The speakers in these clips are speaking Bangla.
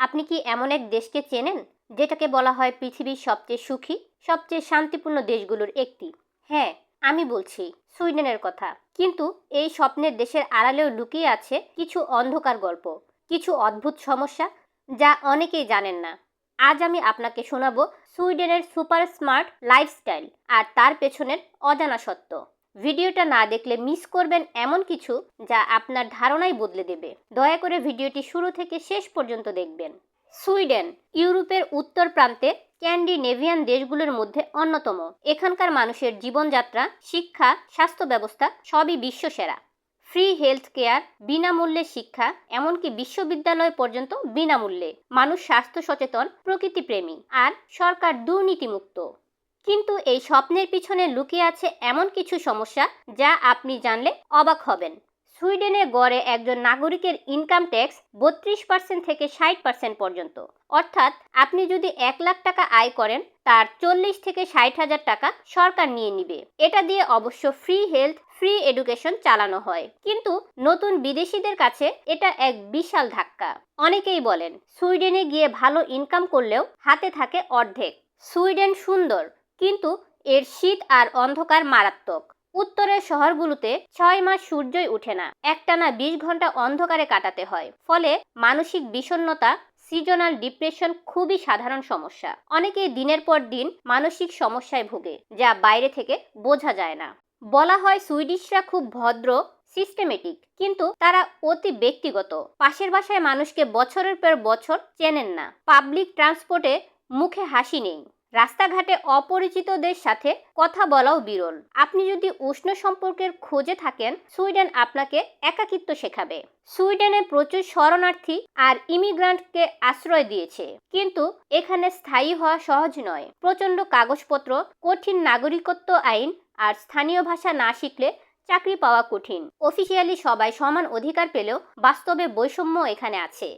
আপনি কি এমন এক দেশকে চেনেন, যেটাকে বলা হয় পৃথিবীর সবচেয়ে সুখী, সবচেয়ে শান্তিপূর্ণ দেশগুলোর একটি? হ্যাঁ আমি বলছি সুইডেনের কথা। কিন্তু এই স্বপ্নের দেশের আড়ালেও লুকিয়ে আছে কিছু অন্ধকার গল্প, কিছু অদ্ভুত সমস্যা, যা অনেকেই জানেন না। আজ আমি আপনাকে শোনাবো সুইডেনের সুপার স্মার্ট লাইফস্টাইল আর তার পেছনের অজানা সত্য। ভিডিওটা না দেখলে মিস করবেন এমন কিছু যা আপনার ধারণাই বদলে দেবে। দয়া করে ভিডিওটি শুরু থেকে শেষ পর্যন্ত দেখবেন। সুইডেন, ইউরোপের উত্তর প্রান্তে ক্যান্ডিনেভিয়ান দেশগুলোর মধ্যে অন্যতম। এখানকার মানুষের জীবনযাত্রা, শিক্ষা, স্বাস্থ্য ব্যবস্থা সবই বিশ্বসেরা। ফ্রি হেলথ কেয়ার বিনামূল্যে শিক্ষা, এমনকি বিশ্ববিদ্যালয় পর্যন্ত বিনামূল্যে। মানুষ স্বাস্থ্য সচেতন, প্রকৃতিপ্রেমী আর সরকার দুর্নীতিমুক্ত। কিন্তু এই স্বপ্নের পিছনে লুকিয়ে আছে এমন কিছু সমস্যা যা আপনি জানলে অবাক হবেন। সুইডেনে গড়ে একজন নাগরিকের ইনকাম ট্যাক্স বত্রিশ পার্সেন্ট থেকে ষাট পার্সেন্ট পর্যন্ত। অর্থাৎ আপনি যদি এক লাখ টাকা আয় করেন, তার চল্লিশ থেকে ষাট হাজার টাকা সরকার নিয়ে নিবে। এটা দিয়ে অবশ্য ফ্রি হেলথ ফ্রি এডুকেশন চালানো হয়। কিন্তু নতুন বিদেশিদের কাছে এটা এক বিশাল ধাক্কা। অনেকেই বলেন, সুইডেনে গিয়ে ভালো ইনকাম করলেও হাতে থাকে অর্ধেক। সুইডেন সুন্দর কিন্তু এর শীত আর অন্ধকার মারাত্মক। উত্তরের শহরগুলোতে ছয় মাস সূর্যই ওঠে না। একটানা বিশ ঘণ্টা অন্ধকারে কাটাতে হয়। ফলে মানসিক বিষণ্ণতা, সিজনাল ডিপ্রেশন খুবই সাধারণ সমস্যা। অনেকেই দিনের পর দিন মানসিক সমস্যায় ভোগে, যা বাইরে থেকে বোঝা যায় না। বলা হয় সুইডিশরা খুব ভদ্র, সিস্টেমেটিক, কিন্তু তারা অতি ব্যক্তিগত। পাশের বাসায় মানুষকে বছরের পর বছর চেনেন না। পাবলিক ট্রান্সপোর্টে মুখে হাসি নেই। রাস্তাঘাটে অপরিচিতদের সাথে কথা বলাও বিরল। আপনি যদি উষ্ণ সম্পর্কের খোঁজে থাকেন, সুইডেন আপনাকে একাকিত্ব শেখাবে। সুইডেনে প্রচুর শরণার্থী আর ইমিগ্রান্টকে আশ্রয় দিয়েছে। কিন্তু এখানে স্থায়ী হওয়া সহজ নয়। প্রচণ্ড কাগজপত্র, কঠিন নাগরিকত্ব আইন আর স্থানীয় ভাষা না শিখলে চাকরি পাওয়া কঠিন। অফিসিয়ালি সবাই সমান অধিকার পেলেও বাস্তবে বৈষম্য এখানে আছে।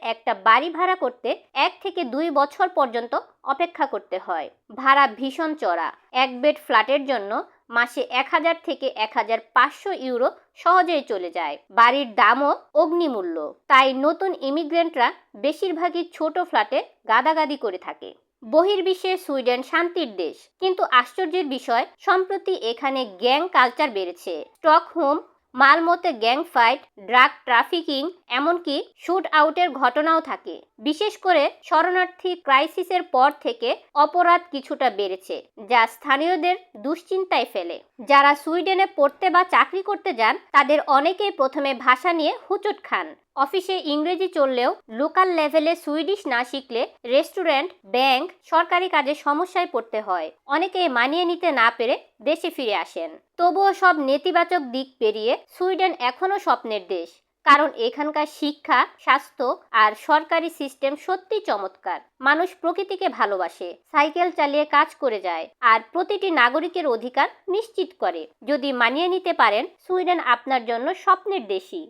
একটা বাড়ি ভাড়া করতে এক থেকে দুই বছর পর্যন্ত অপেক্ষা করতে হয়। ভাড়া ভীষণ চড়া। এক বেড ফ্ল্যাটের জন্য মাসে এক হাজার থেকে এক হাজার পাঁচশো ইউরো সহজেই চলে যায়। বাড়ির দামও অগ্নিমূল্য। তাই নতুন ইমিগ্রেন্টরা বেশিরভাগই ছোট ফ্ল্যাটে গাদাগাদি করে থাকে। বহির্বিশ্বে সুইডেন শান্তির দেশ। কিন্তু আশ্চর্যের বিষয়, সম্প্রতি এখানে গ্যাং কালচার বেড়েছে। স্টকহোম মালমোতে গ্যাং ফাইট, ড্রাগ ট্রাফিকিং, এমনকি শুট আউটের ঘটনাও থাকে। বিশেষ করে শরণার্থী ক্রাইসিসের পর থেকে অপরাধ কিছুটা বেড়েছে, যা স্থানীয়দের দুশ্চিন্তায় ফেলে। যারা সুইডেনে পড়তে বা চাকরি করতে যান, তাদের অনেকেই প্রথমে ভাষা নিয়ে হুচট খান। অফিসে ইংরেজি চললেও লোকাল লেভেলে সুইডিশ না শিখলে রেস্টুরেন্ট, ব্যাংক, সরকারি কাজে সমস্যায় পড়তে হয়। অনেকেই মানিয়ে নিতে না পেরে দেশে ফিরে আসেন। তবুও সব নেতিবাচক দিক পেরিয়ে সুইডেন এখনও স্বপ্নের দেশ, কারণ এখানকার শিক্ষা, স্বাস্থ্য আর সরকারি সিস্টেম সত্যি চমৎকার। মানুষ প্রকৃতিকে ভালোবাসে, সাইকেল চালিয়ে কাজ করে যায় আর প্রতিটি নাগরিকের অধিকার নিশ্চিত করে। যদি মানিয়ে নিতে পারেন, সুইডেন আপনার জন্য স্বপ্নের দেশই।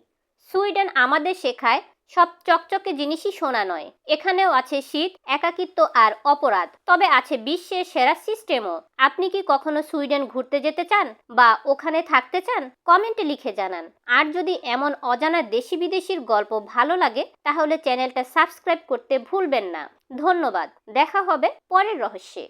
সুইডেন আমাদের শেখায় সব চকচকে জিনিসই সোনা নয়। এখানেও আছে শীত, একাকিত্ব আর অপরাধ। তবে আছে বিশ্বের সেরা সিস্টেমও। আপনি কি কখনো সুইডেন ঘুরতে যেতে চান বা ওখানে থাকতে চান? কমেন্টে লিখে জানান। আর যদি এমন অজানা দেশি বিদেশির গল্প ভালো লাগে, তাহলে চ্যানেলটা সাবস্ক্রাইব করতে ভুলবেন না। ধন্যবাদ। দেখা হবে পরের রহস্যে।